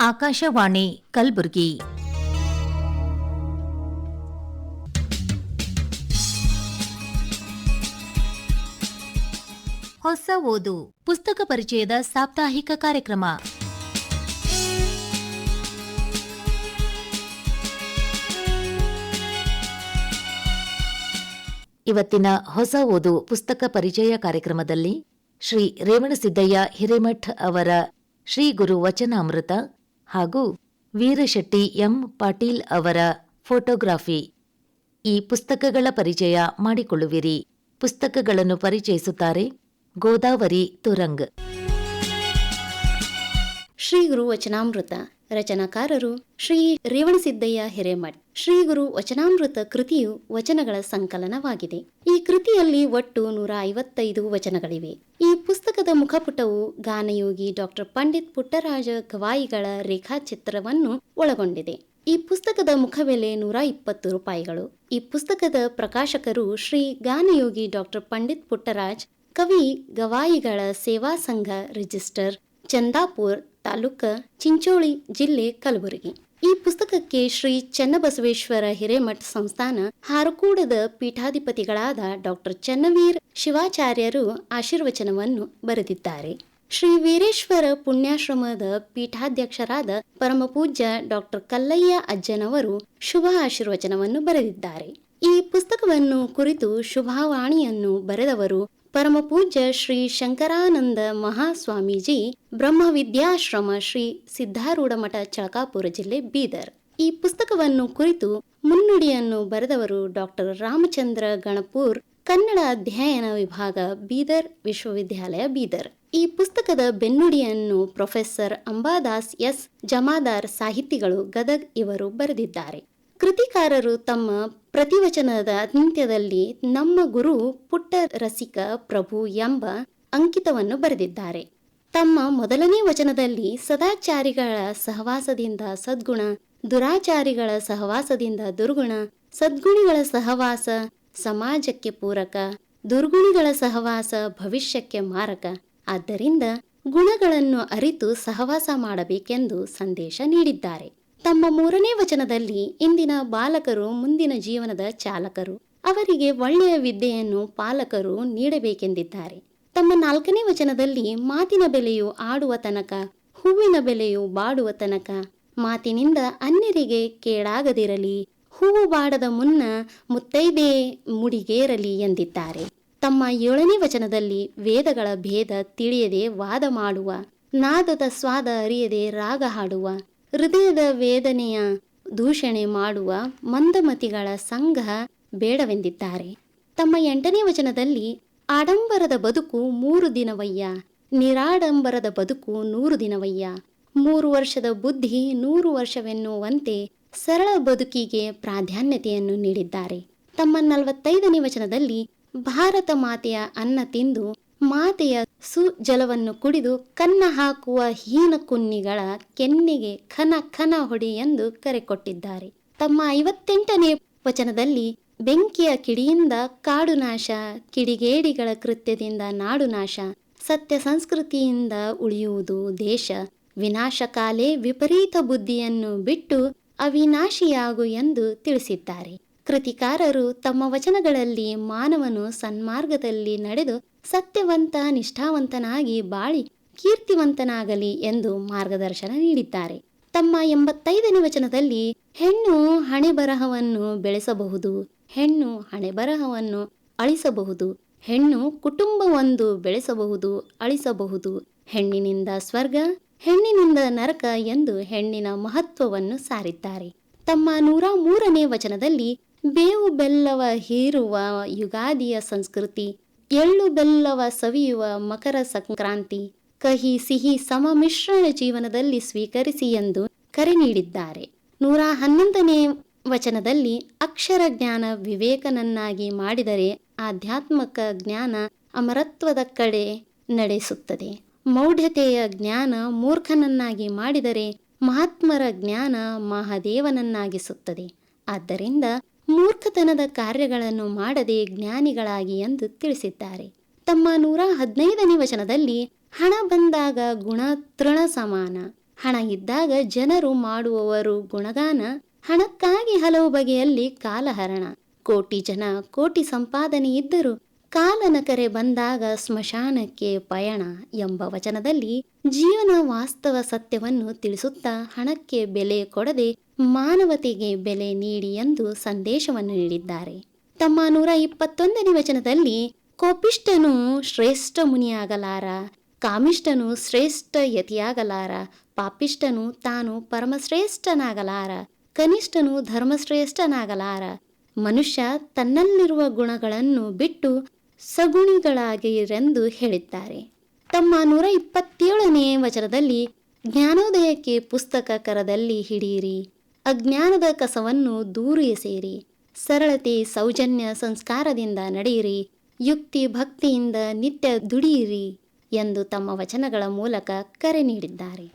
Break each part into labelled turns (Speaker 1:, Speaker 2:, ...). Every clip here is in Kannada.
Speaker 1: ಆಕಾಶವಾಣಿ ಕಲಬುರಗಿ. ಹೊಸ ಓದು, ಪುಸ್ತಕ ಪರಿಚಯದ ಸಾಪ್ತಾಹಿಕ ಕಾರ್ಯಕ್ರಮ. ಇವತ್ತಿನ ಹೊಸ ಓದು, ಪುಸ್ತಕ ಪರಿಚಯ ಕಾರ್ಯಕ್ರಮದಲ್ಲಿ ಶ್ರೀ ರೇವಣಸಿದ್ದಯ್ಯ ಹಿರೇಮಠ್ ಅವರ ಶ್ರೀ ಗುರು ವಚನಾಮೃತ ಹಾಗೂ ವೀರಶೆಟ್ಟಿ ಎಂ. ಪಾಟೀಲ್ ಅವರ ಫೋಟೋಗ್ರಾಫಿ. ಈ ಪುಸ್ತಕಗಳ ಪರಿಚಯ ಮಾಡಿಕೊಳ್ಳುವಿರಿ. ಪುಸ್ತಕಗಳನ್ನು ಪರಿಚಯಿಸುತ್ತಾರೆ ಗೋದಾವರಿ ತುರಂಗ್.
Speaker 2: ಶ್ರೀ ಗುರು ವಚನಾಮೃತ ರಚನಾಕಾರರು ಶ್ರೀ ರೇವಣಸಿದ್ದಯ್ಯ ಹಿರೇಮಠ್. ಶ್ರೀ ಗುರು ವಚನಾಮೃತ ಕೃತಿಯು ವಚನಗಳ ಸಂಕಲನವಾಗಿದೆ. ಈ ಕೃತಿಯಲ್ಲಿ ಒಟ್ಟು ನೂರ ಐವತ್ತೈದು ವಚನಗಳಿವೆ. ಮುಖಪುಟವು ಗಾನಯೋಗಿ ಡಾಕ್ಟರ್ ಪಂಡಿತ್ ಪುಟ್ಟರಾಜ ಗವಾಯಿಗಳ ರೇಖಾಚಿತ್ರವನ್ನು ಒಳಗೊಂಡಿದೆ. ಈ ಪುಸ್ತಕದ ಮುಖಬೆಲೆ ನೂರ ಇಪ್ಪತ್ತು ರೂಪಾಯಿಗಳು. ಈ ಪುಸ್ತಕದ ಪ್ರಕಾಶಕರು ಶ್ರೀ ಗಾನಯೋಗಿ ಡಾಕ್ಟರ್ ಪಂಡಿತ್ ಪುಟ್ಟರಾಜ್, ಕವಿ ಗವಾಯಿಗಳ ಸೇವಾ ಸಂಘ ರಿಜಿಸ್ಟರ್, ಚಂದಾಪುರ್ ತಾಲೂಕ, ಚಿಂಚೋಳಿ ಜಿಲ್ಲೆ ಕಲಬುರಗಿ. ಈ ಪುಸ್ತಕಕ್ಕೆ ಶ್ರೀ ಚನ್ನಬಸವೇಶ್ವರ ಹಿರೇಮಠ ಸಂಸ್ಥಾನ ಹಾರಕೂಡದ ಪೀಠಾಧಿಪತಿಗಳಾದ ಡಾಕ್ಟರ್ ಚನ್ನವೀರ್ ಶಿವಾಚಾರ್ಯರು ಆಶೀರ್ವಚನವನ್ನು ಬರೆದಿದ್ದಾರೆ. ಶ್ರೀ ವೀರೇಶ್ವರ ಪುಣ್ಯಾಶ್ರಮದ ಪೀಠಾಧ್ಯಕ್ಷರಾದ ಪರಮಪೂಜ್ಯ ಡಾಕ್ಟರ್ ಕಲ್ಲಯ್ಯ ಅಜ್ಜನವರು ಶುಭ ಆಶೀರ್ವಚನವನ್ನು ಬರೆದಿದ್ದಾರೆ. ಈ ಪುಸ್ತಕವನ್ನು ಕುರಿತು ಶುಭಾವಾಣಿಯನ್ನು ಬರೆದವರು ಪರಮಪೂಜ್ಯ ಶ್ರೀ ಶಂಕರಾನಂದ ಮಹಾಸ್ವಾಮೀಜಿ, ಬ್ರಹ್ಮವಿದ್ಯಾಶ್ರಮ ಶ್ರೀ ಸಿದ್ಧಾರೂಢಮಠ ಚಳಕಾಪುರ ಜಿಲ್ಲೆ ಬೀದರ್. ಈ ಪುಸ್ತಕವನ್ನು ಕುರಿತು ಮುನ್ನುಡಿಯನ್ನು ಬರೆದವರು ಡಾಕ್ಟರ್ ರಾಮಚಂದ್ರ ಗಣಪೂರ್, ಕನ್ನಡ ಅಧ್ಯಯನ ವಿಭಾಗ, ಬೀದರ್ ವಿಶ್ವವಿದ್ಯಾಲಯ ಬೀದರ್. ಈ ಪುಸ್ತಕದ ಬೆನ್ನುಡಿಯನ್ನು ಪ್ರೊಫೆಸರ್ ಅಂಬಾದಾಸ್ ಎಸ್. ಜಮಾದಾರ್ ಸಾಹಿತಿಗಳು ಗದಗ್ ಇವರು ಬರೆದಿದ್ದಾರೆ. ಕೃತಿಕಾರರು ತಮ್ಮ ಪ್ರತಿವಚನದ ಅಂತ್ಯದಲ್ಲಿ ನಮ್ಮ ಗುರು ಪುಟ್ಟ ರಸಿಕ ಪ್ರಭು ಎಂಬ ಅಂಕಿತವನ್ನು ಬರೆದಿದ್ದಾರೆ. ತಮ್ಮ ಮೊದಲನೇ ವಚನದಲ್ಲಿ ಸದಾಚಾರಿಗಳ ಸಹವಾಸದಿಂದ ಸದ್ಗುಣ, ದುರಾಚಾರಿಗಳ ಸಹವಾಸದಿಂದ ದುರ್ಗುಣ, ಸದ್ಗುಣಿಗಳ ಸಹವಾಸ ಸಮಾಜಕ್ಕೆ ಪೂರಕ, ದುರ್ಗುಣಿಗಳ ಸಹವಾಸ ಭವಿಷ್ಯಕ್ಕೆ ಮಾರಕ. ಆದ್ದರಿಂದ ಗುಣಗಳನ್ನು ಅರಿತು ಸಹವಾಸ ಮಾಡಬೇಕೆಂದು ಸಂದೇಶ ನೀಡಿದ್ದಾರೆ. ತಮ್ಮ ಮೂರನೇ ವಚನದಲ್ಲಿ ಇಂದಿನ ಬಾಲಕರು, ಮುಂದಿನ ಜೀವನದ ಚಾಲಕರು. ಅವರಿಗೆ ಒಳ್ಳೆಯ ವಿದ್ಯೆಯನ್ನು ಪಾಲಕರು ನೀಡಬೇಕೆಂದಿದ್ದಾರೆ. ತಮ್ಮ ನಾಲ್ಕನೇ ವಚನದಲ್ಲಿ ಮಾತಿನ ಬೆಲೆಯು ಆಡುವ ತನಕ, ಹೂವಿನ ಬೆಲೆಯು ಬಾಡುವ ತನಕ, ಮಾತಿನಿಂದ ಅನ್ಯರಿಗೆ ಕೇಳಾಗದಿರಲಿ ಹೂವು ಬಾಡದ ಮುನ್ನ ಮುತ್ತೈದೆ ಮುಡಿಗೇರಲಿ ಎಂದಿದ್ದಾರೆ. ತಮ್ಮ ಏಳನೇ ವಚನದಲ್ಲಿ ವೇದಗಳ ಭೇದ ತಿಳಿಯದೆ ವಾದ ಮಾಡುವ, ನಾದದ ಸ್ವಾದ ಅರಿಯದೆ ರಾಗ ಹಾಡುವ ಹೃದಯದ ವೇದನೆಯ ದೂಷಣೆ ಮಾಡುವ ಮಂದಮತಿಗಳ ಸಂಘ ಬೇಡವೆಂದಿದ್ದಾರೆ. ತಮ್ಮ ಎಂಟನೇ ವಚನದಲ್ಲಿ ಆಡಂಬರದ ಬದುಕು ಮೂರು ದಿನವಯ್ಯ, ನಿರಾಡಂಬರದ ಬದುಕು ನೂರು ದಿನವಯ್ಯ, ಮೂರು ವರ್ಷದ ಬುದ್ಧಿ ನೂರು ವರ್ಷವೆನ್ನುವಂತೆ ಸರಳ ಬದುಕಿಗೆ ಪ್ರಾಧಾನ್ಯತೆಯನ್ನು ನೀಡಿದ್ದಾರೆ. ತಮ್ಮ ನಲವತ್ತೈದನೇ ವಚನದಲ್ಲಿ ಭಾರತ ಮಾತೆಯ ಅನ್ನ ತಿಂದು ಮಾತೆಯ ಸುಜಲವನ್ನು ಕುಡಿದು ಕನ್ನ ಹಾಕುವ ಹೀನ ಕುನ್ನಿಗಳ ಕೆನ್ನೆಗೆ ಖನ ಖನ ಹೊಡಿ ಎಂದು ಕರೆ ಕೊಟ್ಟಿದ್ದಾರೆ. ತಮ್ಮ ಐವತ್ತೆಂಟನೇ ವಚನದಲ್ಲಿ ಬೆಂಕಿಯ ಕಿಡಿಯಿಂದ ಕಾಡು ನಾಶ, ಕಿಡಿಗೇಡಿಗಳ ಕೃತ್ಯದಿಂದ ನಾಡು ನಾಶ, ಸತ್ಯ ಸಂಸ್ಕೃತಿಯಿಂದ ಉಳಿಯುವುದು ದೇಶ, ವಿನಾಶಕಾಲೇ ವಿಪರೀತ ಬುದ್ಧಿಯನ್ನು ಬಿಟ್ಟು ಅವಿನಾಶಿಯಾಗು ಎಂದು ತಿಳಿಸಿದ್ದಾರೆ. ಕೃತಿಕಾರರು ತಮ್ಮ ವಚನಗಳಲ್ಲಿ ಮಾನವನು ಸನ್ಮಾರ್ಗದಲ್ಲಿ ನಡೆದು ಸತ್ಯವಂತ, ನಿಷ್ಠಾವಂತನಾಗಿ ಬಾಳಿ ಕೀರ್ತಿವಂತನಾಗಲಿ ಎಂದು ಮಾರ್ಗದರ್ಶನ ನೀಡಿದ್ದಾರೆ. ತಮ್ಮ ಎಂಬತ್ತೈದನೇ ವಚನದಲ್ಲಿ ಹೆಣ್ಣು ಹಣೆಬರಹವನ್ನು ಬೆಳೆಸಬಹುದು, ಹೆಣ್ಣು ಹಣೆಬರಹವನ್ನು ಅಳಿಸಬಹುದು, ಹೆಣ್ಣು ಕುಟುಂಬವೊಂದು ಬೆಳೆಸಬಹುದು, ಅಳಿಸಬಹುದು, ಹೆಣ್ಣಿನಿಂದ ಸ್ವರ್ಗ, ಹೆಣ್ಣಿನಿಂದ ನರಕ ಎಂದು ಹೆಣ್ಣಿನ ಮಹತ್ವವನ್ನು ಸಾರಿದ್ದಾರೆ. ತಮ್ಮ ನೂರ ಮೂರನೇ ವಚನದಲ್ಲಿ ಬೇವು ಬೆಲ್ಲವ ಹೀರುವ ಯುಗಾದಿಯ ಸಂಸ್ಕೃತಿ, ಎಳ್ಳು ಬೆಲ್ಲವ ಸವಿಯುವ ಮಕರ ಸಂಕ್ರಾಂತಿ, ಕಹಿ ಸಿಹಿ ಸಮ ಮಿಶ್ರಣ ಜೀವನದಲ್ಲಿ ಸ್ವೀಕರಿಸಿ ಎಂದು ಕರೆ ನೀಡಿದ್ದಾರೆ. ನೂರ ಹನ್ನೊಂದನೇ ವಚನದಲ್ಲಿ ಅಕ್ಷರ ಜ್ಞಾನ ವಿವೇಕನನ್ನಾಗಿ ಮಾಡಿದರೆ ಆಧ್ಯಾತ್ಮಕ ಜ್ಞಾನ ಅಮರತ್ವದ ಕಡೆ ನಡೆಸುತ್ತದೆ. ಮೌಢ್ಯತೆಯ ಜ್ಞಾನ ಮೂರ್ಖನನ್ನಾಗಿ ಮಾಡಿದರೆ ಮಹಾತ್ಮರ ಜ್ಞಾನ ಮಹಾದೇವನನ್ನಾಗಿಸುತ್ತದೆ. ಆದ್ದರಿಂದ ಮೂರ್ಖತನದ ಕಾರ್ಯಗಳನ್ನು ಮಾಡದೆ ಜ್ಞಾನಿಗಳಾಗಿ ಎಂದು ತಿಳಿಸಿದ್ದಾರೆ. ತಮ್ಮ ನೂರ ಹದಿನೈದನೇ ವಚನದಲ್ಲಿ ಹಣ ಬಂದಾಗ ಗುಣ ತೃಣ ಸಮಾನ. ಹಣ ಇದ್ದಾಗ ಜನರು ಮಾಡುವವರು ಗುಣಗಾನ, ಹಣಕ್ಕಾಗಿ ಹಲವು ಬಗೆಯಲ್ಲಿ ಕಾಲಹರಣ. ಕೋಟಿ ಜನ, ಕೋಟಿ ಸಂಪಾದನೆ ಇದ್ದರೂ ಕಾಲನ ಕರೆ ಬಂದಾಗ ಸ್ಮಶಾನಕ್ಕೆ ಪಯಣ ಎಂಬ ವಚನದಲ್ಲಿ ಜೀವನ ವಾಸ್ತವ ಸತ್ಯವನ್ನು ತಿಳಿಸುತ್ತಾ ಹಣಕ್ಕೆ ಬೆಲೆ ಕೊಡದೆ ಮಾನವತೆಗೆ ಬೆಲೆ ನೀಡಿ ಎಂದು ಸಂದೇಶವನ್ನು ನೀಡಿದ್ದಾರೆ. ತಮ್ಮ ನೂರ ಇಪ್ಪತ್ತೊಂದನೇ ವಚನದಲ್ಲಿ ಕೋಪಿಷ್ಟನು ಶ್ರೇಷ್ಠ ಮುನಿಯಾಗಲಾರ ಕಾಮಿಷ್ಟನು ಶ್ರೇಷ್ಠ ಯತಿಯಾಗಲಾರ ಪಾಪಿಷ್ಟನು ತಾನು ಪರಮಶ್ರೇಷ್ಠನಾಗಲಾರ, ಕನಿಷ್ಠನು ಧರ್ಮಶ್ರೇಷ್ಠನಾಗಲಾರ, ಮನುಷ್ಯ ತನ್ನಲ್ಲಿರುವ ಗುಣಗಳನ್ನು ಬಿಟ್ಟು ಸಗುಣಿಗಳಾಗಿರೆಂದು ಹೇಳಿದ್ದಾರೆ. ತಮ್ಮ ನೂರ ಇಪ್ಪತ್ತೇಳನೇ ವಚನದಲ್ಲಿ, ಜ್ಞಾನೋದಯಕ್ಕೆ ಪುಸ್ತಕ ಕರದಲ್ಲಿ ಹಿಡಿಯಿರಿ ಅಜ್ಞಾನದ ಕಸವನ್ನು ದೂರ ಎಸೆಯಿರಿ. ಸರಳತೆ, ಸೌಜನ್ಯ ಸಂಸ್ಕಾರದಿಂದ ನಡೆಯಿರಿ. ಯುಕ್ತಿ, ಭಕ್ತಿಯಿಂದ ನಿತ್ಯ ದುಡಿಯಿರಿ ಎಂದು ತಮ್ಮ ವಚನಗಳ ಮೂಲಕ ಕರೆ ನೀಡಿದ್ದಾರೆ.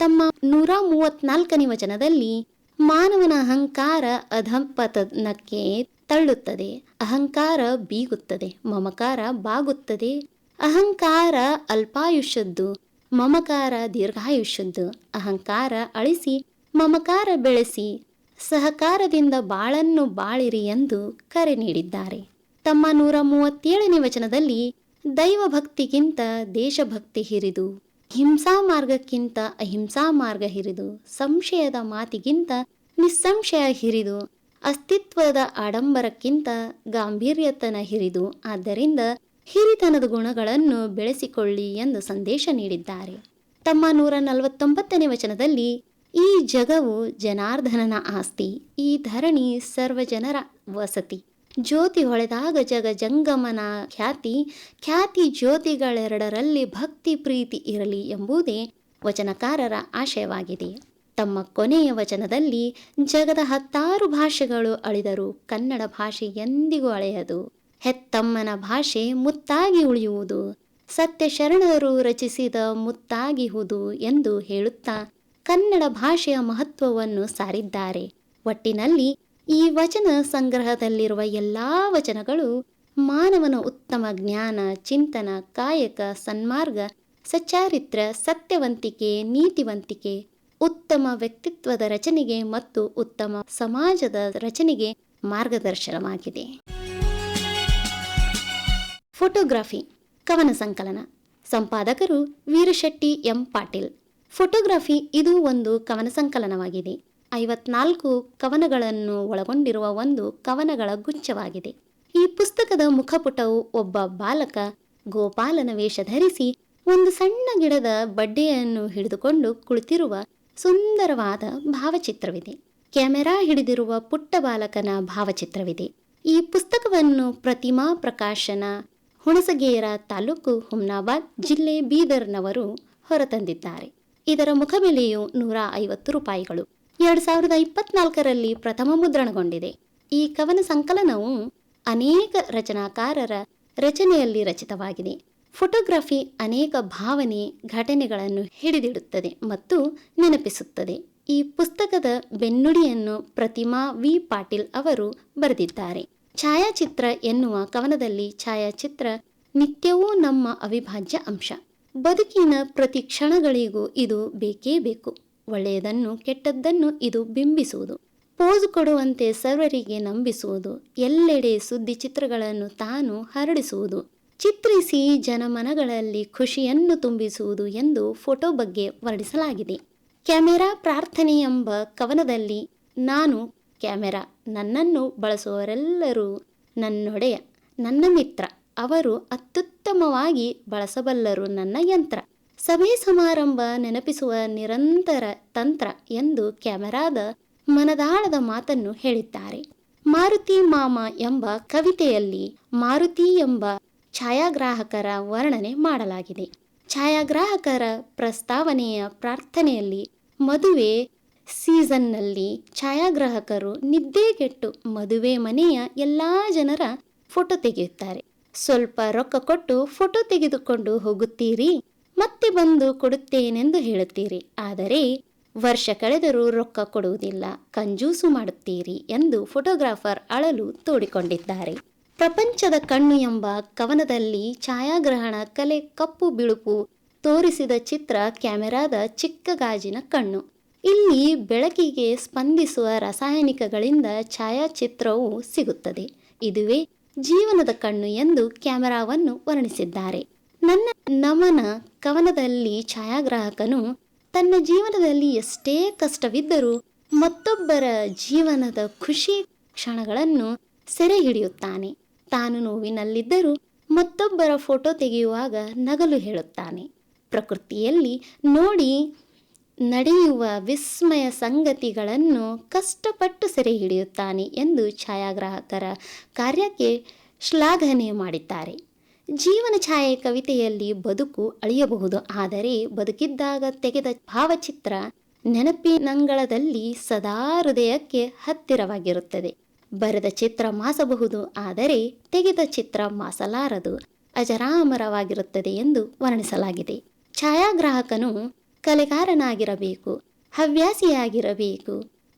Speaker 2: ತಮ್ಮ ನೂರ ಮೂವತ್ನಾಲ್ಕನೇ ವಚನದಲ್ಲಿ ಮಾನವನ ಅಹಂಕಾರ ಅಧಪತನಕ್ಕೆ ತಳ್ಳುತ್ತದೆ. ಅಹಂಕಾರ ಬೀಗುತ್ತದೆ, ಮಮಕಾರ ಬಾಗುತ್ತದೆ. ಅಹಂಕಾರ ಅಲ್ಪಾಯುಷ್ಯದ್ದು, ಮಮಕಾರ ದೀರ್ಘಾಯುಷ್ಯದ್ದು. ಅಹಂಕಾರ ಅಳಿಸಿ ಮಮಕಾರ ಬೆಳೆಸಿ ಸಹಕಾರದಿಂದ ಬಾಳನ್ನು ಬಾಳಿರಿ ಎಂದು ಕರೆ ನೀಡಿದ್ದಾರೆ. ತಮ್ಮ ನೂರ ಮೂವತ್ತೇಳನೇ ವಚನದಲ್ಲಿ ದೈವ ಭಕ್ತಿಗಿಂತ ದೇಶಭಕ್ತಿ ಹಿರಿದು, ಹಿಂಸಾ ಮಾರ್ಗಕ್ಕಿಂತ ಅಹಿಂಸಾ ಮಾರ್ಗ ಹಿರಿದು, ಸಂಶಯದ ಮಾತಿಗಿಂತ ನಿಸ್ಸಂಶಯ ಹಿರಿದು, ಅಸ್ತಿತ್ವದ ಆಡಂಬರಕ್ಕಿಂತ ಗಾಂಭೀರ್ಯತನ ಹಿರಿದು, ಆದ್ದರಿಂದ ಹಿರಿತನದ ಗುಣಗಳನ್ನು ಬೆಳೆಸಿಕೊಳ್ಳಿ ಎಂದು ಸಂದೇಶ ನೀಡಿದ್ದಾರೆ. ತಮ್ಮ ನೂರ ನಲವತ್ತೊಂಬತ್ತನೇ ವಚನದಲ್ಲಿ ಈ ಜಗವು ಜನಾರ್ದನನ ಆಸ್ತಿ, ಈ ಧರಣಿ ಸರ್ವಜನರ ವಸತಿ. ಜ್ಯೋತಿ ಹೊಳೆದಾಗ ಜಗ ಜಂಗಮನ ಖ್ಯಾತಿ ಖ್ಯಾತಿ ಜ್ಯೋತಿಗಳೆರಡರಲ್ಲಿ ಭಕ್ತಿ ಪ್ರೀತಿ ಇರಲಿ ಎಂಬುದೇ ವಚನಕಾರರ ಆಶಯವಾಗಿದೆ. ತಮ್ಮ ಕೊನೆಯ ವಚನದಲ್ಲಿ, ಜಗದ ಹತ್ತಾರು ಭಾಷೆಗಳು ಅಳಿದರೂ ಕನ್ನಡ ಭಾಷೆ ಎಂದಿಗೂ ಅಳೆಯದು. ಹೆತ್ತಮ್ಮನ ಭಾಷೆ ಮುತ್ತಾಗಿ ಉಳಿಯುವುದು. ಸತ್ಯ ಶರಣರು ರಚಿಸಿದ ಮುತ್ತಾಗಿಹುದು ಎಂದು ಹೇಳುತ್ತಾ ಕನ್ನಡ ಭಾಷೆಯ ಮಹತ್ವವನ್ನು ಸಾರಿದ್ದಾರೆ. ಒಟ್ಟಿನಲ್ಲಿ ಈ ವಚನ ಸಂಗ್ರಹದಲ್ಲಿರುವ ಎಲ್ಲಾ ವಚನಗಳು ಮಾನವನ ಉತ್ತಮ ಜ್ಞಾನ, ಚಿಂತನ, ಕಾಯಕ, ಸನ್ಮಾರ್ಗ, ಸಚ್ಚಾರಿತ್ರ, ಸತ್ಯವಂತಿಕೆ, ನೀತಿವಂತಿಕೆ, ಉತ್ತಮ ವ್ಯಕ್ತಿತ್ವದ ರಚನೆಗೆ ಮತ್ತು ಉತ್ತಮ ಸಮಾಜದ ರಚನೆಗೆ ಮಾರ್ಗದರ್ಶನವಾಗಿದೆ. ಫೋಟೋಗ್ರಫಿ, ಕವನ ಸಂಕಲನ. ಸಂಪಾದಕರು ವೀರಶೆಟ್ಟಿ ಎಂ ಪಾಟೀಲ್. ಫೋಟೋಗ್ರಫಿ ಇದು ಒಂದು ಕವನ ಸಂಕಲನವಾಗಿದೆ. ಐವತ್ನಾಲ್ಕು ಕವನಗಳನ್ನು ಒಳಗೊಂಡಿರುವ ಒಂದು ಕವನಗಳ ಗುಚ್ಛವಾಗಿದೆ. ಈ ಪುಸ್ತಕದ ಮುಖಪುಟವು ಒಬ್ಬ ಬಾಲಕ ಗೋಪಾಲನ ವೇಷ ಧರಿಸಿ ಒಂದು ಸಣ್ಣ ಗಿಡದ ಬಡ್ಡೆಯನ್ನು ಹಿಡಿದುಕೊಂಡು ಕುಳಿತಿರುವ ಸುಂದರವಾದ ಭಾವಚಿತ್ರವಿದೆ. ಕ್ಯಾಮೆರಾ ಹಿಡಿದಿರುವ ಪುಟ್ಟ ಬಾಲಕನ ಭಾವಚಿತ್ರವಿದೆ. ಈ ಪುಸ್ತಕವನ್ನು ಪ್ರತಿಮಾ ಪ್ರಕಾಶನ, ಹುಣಸಗೇರ ತಾಲೂಕು ಹುಮ್ನಾಬಾದ್ ಜಿಲ್ಲೆ ಬೀದರ್ನವರು ಹೊರತಂದಿದ್ದಾರೆ. ಇದರ ಮುಖಬೆಲೆಯು ನೂರ ಐವತ್ತು ರೂಪಾಯಿಗಳು. ಎರಡು ಸಾವಿರದ ಇಪ್ಪತ್ನಾಲ್ಕರಲ್ಲಿ ಪ್ರಥಮ ಮುದ್ರಣಗೊಂಡಿದೆ. ಈ ಕವನ ಸಂಕಲನವು ಅನೇಕ ರಚನಾಕಾರರ ರಚನೆಯಲ್ಲಿ ರಚಿತವಾಗಿದೆ. ಫೋಟೋಗ್ರಫಿ ಅನೇಕ ಭಾವನೆ, ಘಟನೆಗಳನ್ನು ಹಿಡಿದಿಡುತ್ತದೆ ಮತ್ತು ನೆನಪಿಸುತ್ತದೆ. ಈ ಪುಸ್ತಕದ ಬೆನ್ನುಡಿಯನ್ನು ಪ್ರತಿಮಾ ವಿ. ಪಾಟೀಲ್ ಅವರು ಬರೆದಿದ್ದಾರೆ. ಛಾಯಾಚಿತ್ರ ಎನ್ನುವ ಕವನದಲ್ಲಿ ಛಾಯಾಚಿತ್ರ ನಿತ್ಯವೂ ನಮ್ಮ ಅವಿಭಾಜ್ಯ ಅಂಶ. ಬದುಕಿನ ಪ್ರತಿ ಕ್ಷಣಗಳಿಗೂ ಇದು ಬೇಕೇ ಬೇಕು. ಒಳ್ಳೆಯದನ್ನು ಕೆಟ್ಟದ್ದನ್ನು ಇದು ಬಿಂಬಿಸುವುದು. ಪೋಸ್ ಕೊಡುವಂತೆ ಸರ್ವರಿಗೆ ನಂಬಿಸುವುದು. ಎಲ್ಲೆಡೆ ಸುದ್ದಿ ಚಿತ್ರಗಳನ್ನು ತಾನು ಹರಡಿಸುವುದು. ಚಿತ್ರಿಸಿ ಜನಮನಗಳಲ್ಲಿ ಖುಷಿಯನ್ನು ತುಂಬಿಸುವುದು ಎಂದು ಫೋಟೋ ಬಗ್ಗೆ ವರ್ಣಿಸಲಾಗಿದೆ. ಕ್ಯಾಮೆರಾ ಪ್ರಾರ್ಥನೆ ಎಂಬ ಕವನದಲ್ಲಿ, ನಾನು ಕ್ಯಾಮೆರಾ, ನನ್ನನ್ನು ಬಳಸುವವರೆಲ್ಲರೂ ನನ್ನೊಡೆಯ, ನನ್ನ ಮಿತ್ರ. ಅವರು ಅತ್ಯುತ್ತಮವಾಗಿ ಬಳಸಬಲ್ಲರು ನನ್ನ ಯಂತ್ರ. ಸಭೆ ಸಮಾರಂಭ ನೆನಪಿಸುವ ನಿರಂತರ ತಂತ್ರ ಎಂದು ಕ್ಯಾಮೆರಾದ ಮನದಾಳದ ಮಾತನ್ನು ಹೇಳಿದ್ದಾರೆ. ಮಾರುತಿ ಮಾಮ ಎಂಬ ಕವಿತೆಯಲ್ಲಿ ಮಾರುತಿ ಎಂಬ ಛಾಯಾಗ್ರಾಹಕರ ವರ್ಣನೆ ಮಾಡಲಾಗಿದೆ. ಛಾಯಾಗ್ರಾಹಕರ ಪ್ರಸ್ತಾವನೆಯ ಪ್ರಾರ್ಥನೆಯಲ್ಲಿ ಮದುವೆ ಸೀಸನ್ನಲ್ಲಿ ಛಾಯಾಗ್ರಾಹಕರು ನಿದ್ದೆಗೆಟ್ಟು ಮದುವೆ ಮನೆಯ ಎಲ್ಲಾ ಜನರ ಫೋಟೋ ತೆಗೆಯುತ್ತಾರೆ. ಸ್ವಲ್ಪ ರೊಕ್ಕ ಕೊಟ್ಟು ಫೋಟೋ ತೆಗೆದುಕೊಂಡು ಹೋಗುತ್ತೀರಿ, ಮತ್ತೆ ಬಂದು ಕೊಡುತ್ತೇನೆಂದು ಹೇಳುತ್ತೀರಿ. ಆದರೆ ವರ್ಷ ಕಳೆದರೂ ರೊಕ್ಕ ಕೊಡುವುದಿಲ್ಲ, ಕಂಜೂಸು ಮಾಡುತ್ತೀರಿ ಎಂದು ಫೋಟೋಗ್ರಾಫರ್ ಅಳಲು ತೋಡಿಕೊಂಡಿದ್ದಾರೆ. ಪ್ರಪಂಚದ ಕಣ್ಣು ಎಂಬ ಕವನದಲ್ಲಿ ಛಾಯಾಗ್ರಹಣ, ಕಲೆ, ಕಪ್ಪು ಬಿಳುಪು ತೋರಿಸಿದ ಚಿತ್ರ ಕ್ಯಾಮೆರಾದ ಚಿಕ್ಕ ಗಾಜಿನ ಕಣ್ಣು. ಇಲ್ಲಿ ಬೆಳಕಿಗೆ ಸ್ಪಂದಿಸುವ ರಾಸಾಯನಿಕಗಳಿಂದ ಛಾಯಾಚಿತ್ರವು ಸಿಗುತ್ತದೆ. ಇದುವೇ ಜೀವನದ ಕಣ್ಣು ಎಂದು ಕ್ಯಾಮೆರಾವನ್ನು ವರ್ಣಿಸಿದ್ದಾರೆ. ನನ್ನ ನಮನ ಕವನದಲ್ಲಿ ಛಾಯಾಗ್ರಾಹಕನು ತನ್ನ ಜೀವನದಲ್ಲಿ ಎಷ್ಟೇ ಕಷ್ಟವಿದ್ದರೂ ಮತ್ತೊಬ್ಬರ ಜೀವನದ ಖುಷಿ ಕ್ಷಣಗಳನ್ನು ಸೆರೆ ಹಿಡಿಯುತ್ತಾನೆ ತಾನು ನೋವಿನಲ್ಲಿದ್ದರೂ ಮತ್ತೊಬ್ಬರ ಫೋಟೋ ತೆಗೆಯುವಾಗ ನಗಲು ಹೇಳುತ್ತಾನೆ. ಪ್ರಕೃತಿಯಲ್ಲಿ ನೋಡಿ ನಡೆಯುವ ವಿಸ್ಮಯ ಸಂಗತಿಗಳನ್ನು ಕಷ್ಟಪಟ್ಟು ಸೆರೆ ಹಿಡಿಯುತ್ತಾನೆ ಎಂದು ಛಾಯಾಗ್ರಾಹಕರ ಕಾರ್ಯಕ್ಕೆ ಶ್ಲಾಘನೆ ಮಾಡಿದ್ದಾರೆ. ಜೀವನ ಛಾಯೆ ಕವಿತೆಯಲ್ಲಿ ಬದುಕು ಅಳಿಯಬಹುದು, ಆದರೆ ಬದುಕಿದ್ದಾಗ ತೆಗೆದ ಭಾವಚಿತ್ರ ನೆನಪಿನಂಗಳದಲ್ಲಿ ಸದಾ ಹೃದಯಕ್ಕೆ ಹತ್ತಿರವಾಗಿರುತ್ತದೆ. ಬರೆದ ಚಿತ್ರ ಮಾಸಬಹುದು, ಆದರೆ ತೆಗೆದ ಚಿತ್ರ ಮಾಸಲಾರದು. ಅಜರಾಮರವಾಗಿರುತ್ತದೆ ಎಂದು ವರ್ಣಿಸಲಾಗಿದೆ. ಛಾಯಾಗ್ರಾಹಕನು ಕಲೆಗಾರನಾಗಿರಬೇಕು, ಹವ್ಯಾಸಿಯಾಗಿರಬೇಕು,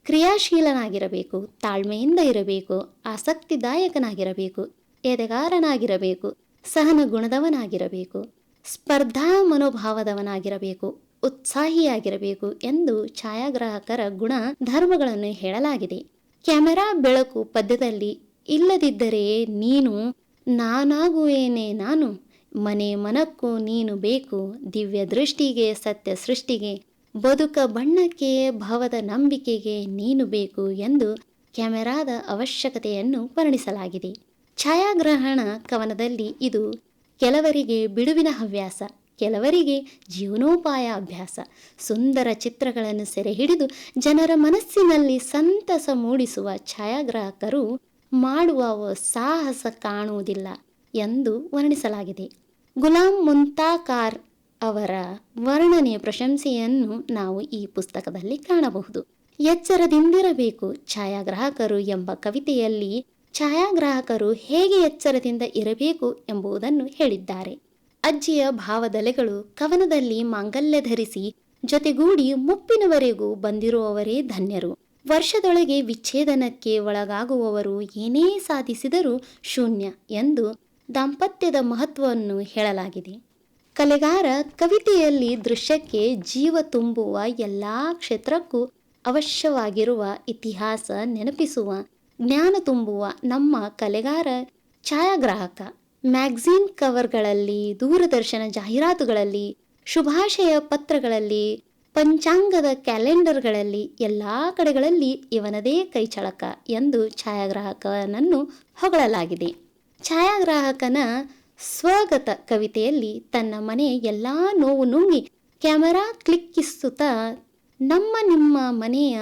Speaker 2: ಕ್ರಿಯಾಶೀಲನಾಗಿರಬೇಕು, ತಾಳ್ಮೆಯಿಂದ ಇರಬೇಕು, ಆಸಕ್ತಿದಾಯಕನಾಗಿರಬೇಕು, ಎದೆಗಾರನಾಗಿರಬೇಕು ಸಹನ ಗುಣದವನಾಗಿರಬೇಕು ಸ್ಪರ್ಧಾ ಮನೋಭಾವದವನಾಗಿರಬೇಕು ಉತ್ಸಾಹಿಯಾಗಿರಬೇಕು ಎಂದು ಛಾಯಾಗ್ರಾಹಕರ ಗುಣ ಧರ್ಮಗಳನ್ನು ಹೇಳಲಾಗಿದೆ. ಕ್ಯಾಮೆರಾ ಬೆಳಕು ಪದ್ಯದಲ್ಲಿ ಇಲ್ಲದಿದ್ದರೆ ನೀನು ನಾನಾಗುವೇನೆ ನಾನು. ಮನೆ ಮನಕ್ಕೂ ನೀನು ಬೇಕು, ದಿವ್ಯ ದೃಷ್ಟಿಗೆ, ಸತ್ಯ ಸೃಷ್ಟಿಗೆ, ಬದುಕ ಬಣ್ಣಕ್ಕೆ, ಭಾವದ ನಂಬಿಕೆಗೆ ನೀನು ಬೇಕು ಎಂದು ಕ್ಯಾಮೆರಾದ ಅವಶ್ಯಕತೆಯನ್ನು ವರ್ಣಿಸಲಾಗಿದೆ. ಛಾಯಾಗ್ರಹಣ ಕವನದಲ್ಲಿ ಇದು ಕೆಲವರಿಗೆ ಬಿಡುವಿನ ಹವ್ಯಾಸ, ಕೆಲವರಿಗೆ ಜೀವನೋಪಾಯ ಅಭ್ಯಾಸ, ಸುಂದರ ಚಿತ್ರಗಳನ್ನು ಸೆರೆ ಹಿಡಿದು ಜನರ ಮನಸ್ಸಿನಲ್ಲಿ ಸಂತಸ ಮೂಡಿಸುವ ಛಾಯಾಗ್ರಾಹಕರು ಮಾಡುವ ಸಾಹಸ ಕಾಣುವುದಿಲ್ಲ. ಎಂದು ವರ್ಣಿಸಲಾಗಿದೆ. ಗುಲಾಂ ಮುಂತಾಕಾರ್ ಅವರ ವರ್ಣನೆಯ ಪ್ರಶಂಸೆಯನ್ನು ನಾವು ಈ ಪುಸ್ತಕದಲ್ಲಿ ಕಾಣಬಹುದು. ಎಚ್ಚರದಿಂದಿರಬೇಕು ಛಾಯಾಗ್ರಾಹಕರು ಎಂಬ ಕವಿತೆಯಲ್ಲಿ ಛಾಯಾಗ್ರಾಹಕರು ಹೇಗೆ ಎಚ್ಚರದಿಂದ ಇರಬೇಕು ಎಂಬುದನ್ನು ಹೇಳಿದ್ದಾರೆ. ಅಜ್ಜಿಯ ಭಾವದಲೆಗಳು ಕವನದಲ್ಲಿ ಮಾಂಗಲ್ಯ ಧರಿಸಿ ಜೊತೆಗೂಡಿ ಮುಪ್ಪಿನವರೆಗೂ ಬಂದಿರುವವರೇ ಧನ್ಯರು. ವರ್ಷದೊಳಗೆ ವಿಚ್ಛೇದನಕ್ಕೆ ಒಳಗಾಗುವವರು ಏನೇ ಸಾಧಿಸಿದರೂ ಶೂನ್ಯ ಎಂದು ದಾಂಪತ್ಯದ ಮಹತ್ವವನ್ನು ಹೇಳಲಾಗಿದೆ. ಕಲೆಗಾರ ಕವಿತೆಯಲ್ಲಿ ದೃಶ್ಯಕ್ಕೆ ಜೀವ ತುಂಬುವ ಎಲ್ಲ ಕ್ಷೇತ್ರಕ್ಕೂ ಅವಶ್ಯವಾಗಿರುವ ಇತಿಹಾಸ ನೆನಪಿಸುವ, ಜ್ಞಾನ ತುಂಬುವ ನಮ್ಮ ಕಲೆಗಾರ ಛಾಯಾಗ್ರಾಹಕ. ಮ್ಯಾಗ್ಝಿನ್ ಕವರ್ಗಳಲ್ಲಿ, ದೂರದರ್ಶನ ಜಾಹೀರಾತುಗಳಲ್ಲಿ, ಶುಭಾಶಯ ಪತ್ರಗಳಲ್ಲಿ, ಪಂಚಾಂಗದ ಕ್ಯಾಲೆಂಡರ್ಗಳಲ್ಲಿ ಎಲ್ಲ ಕಡೆಗಳಲ್ಲಿ ಇವನದೇ ಕೈಚಳಕ ಎಂದು ಛಾಯಾಗ್ರಾಹಕನನ್ನು ಹೊಗಳಲಾಗಿದೆ. ಛಾಯಾಗ್ರಾಹಕನ ಸ್ವಗತ ಕವಿತೆಯಲ್ಲಿ ತನ್ನ ಮನೆ ಎಲ್ಲ ನೋವು ನುಂಗಿ ಕ್ಯಾಮರಾ ಕ್ಲಿಕ್ಕಿಸುತ್ತಾ ನಮ್ಮ ನಿಮ್ಮ ಮನೆಯ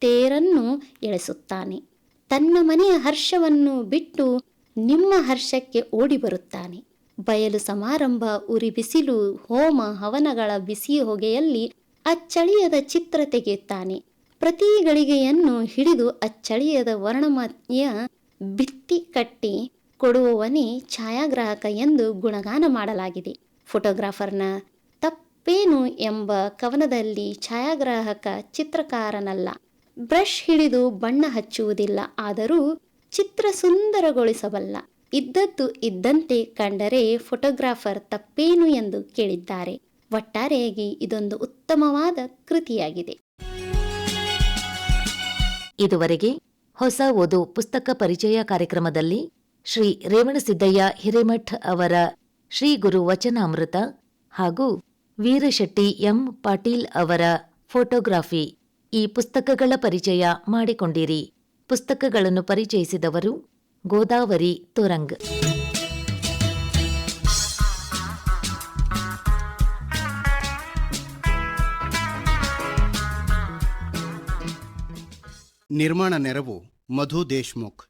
Speaker 2: ತೇರನ್ನು ಎಳೆಸುತ್ತಾನೆ. ತನ್ನ ಮನೆಯ ಹರ್ಷವನ್ನು ಬಿಟ್ಟು ನಿಮ್ಮ ಹರ್ಷಕ್ಕೆ ಓಡಿ ಬರುತ್ತಾನೆ. ಬಯಲು ಸಮಾರಂಭ, ಉರಿ ಬಿಸಿಲು, ಹೋಮ, ಹವನಗಳ ಬಿಸಿ ಹೊಗೆಯಲ್ಲಿ ಅಚ್ಚಳಿಯದ ಚಿತ್ರ ತೆಗೆಯುತ್ತಾನೆ. ಪ್ರತಿ ಗಳಿಗೆಯನ್ನು ಹಿಡಿದು ಅಚ್ಚಳಿಯದ ವರ್ಣಮಯ ಭಿತ್ತಿ ಕಟ್ಟಿ ಕೊಡುವವನೇ ಛಾಯಾಗ್ರಾಹಕ ಎಂದು ಗುಣಗಾನ ಮಾಡಲಾಗಿದೆ. ಫೋಟೋಗ್ರಾಫರ್ನ ತಪ್ಪೇನು ಎಂಬ ಕವನದಲ್ಲಿ ಛಾಯಾಗ್ರಾಹಕ ಚಿತ್ರಕಾರನಲ್ಲ. ಬ್ರಷ್ ಹಿಡಿದು ಬಣ್ಣ ಹಚ್ಚುವುದಿಲ್ಲ, ಆದರೂ ಚಿತ್ರ ಸುಂದರಗೊಳಿಸಬಲ್ಲ ಇದ್ದದ್ದು ಇದ್ದಂತೆ ಕಂಡರೆ ಫೋಟೋಗ್ರಾಫರ್ ತಪ್ಪೇನು ಎಂದು ಕೇಳಿದ್ದಾರೆ. ಒಟ್ಟಾರೆಯಾಗಿ ಇದೊಂದು ಉತ್ತಮವಾದ ಕೃತಿಯಾಗಿದೆ.
Speaker 1: ಇದುವರೆಗೆ ಹೊಸ ಓದು ಪುಸ್ತಕ ಪರಿಚಯ ಕಾರ್ಯಕ್ರಮದಲ್ಲಿ ಶ್ರೀ ರೇವಣಸಿದ್ದಯ್ಯ ಹಿರೇಮಠ್ ಅವರ ಶ್ರೀ ಗುರು ವಚನಾಮೃತ ಹಾಗೂ ವೀರಶೆಟ್ಟಿ ಎಂ ಪಾಟೀಲ್ ಅವರ ಫೋಟೋಗ್ರಾಫಿ. ಈ ಪುಸ್ತಕಗಳ ಪರಿಚಯ ಮಾಡಿಕೊಂಡಿರಿ. ಪುಸ್ತಕಗಳನ್ನು ಪರಿಚಯಿಸಿದವರು ಗೋದಾವರಿ ತುರಂಗ್.
Speaker 3: ನಿರ್ಮಾಣ ನೆರವು ಮಧು ದೇಶ್ಮುಖ್.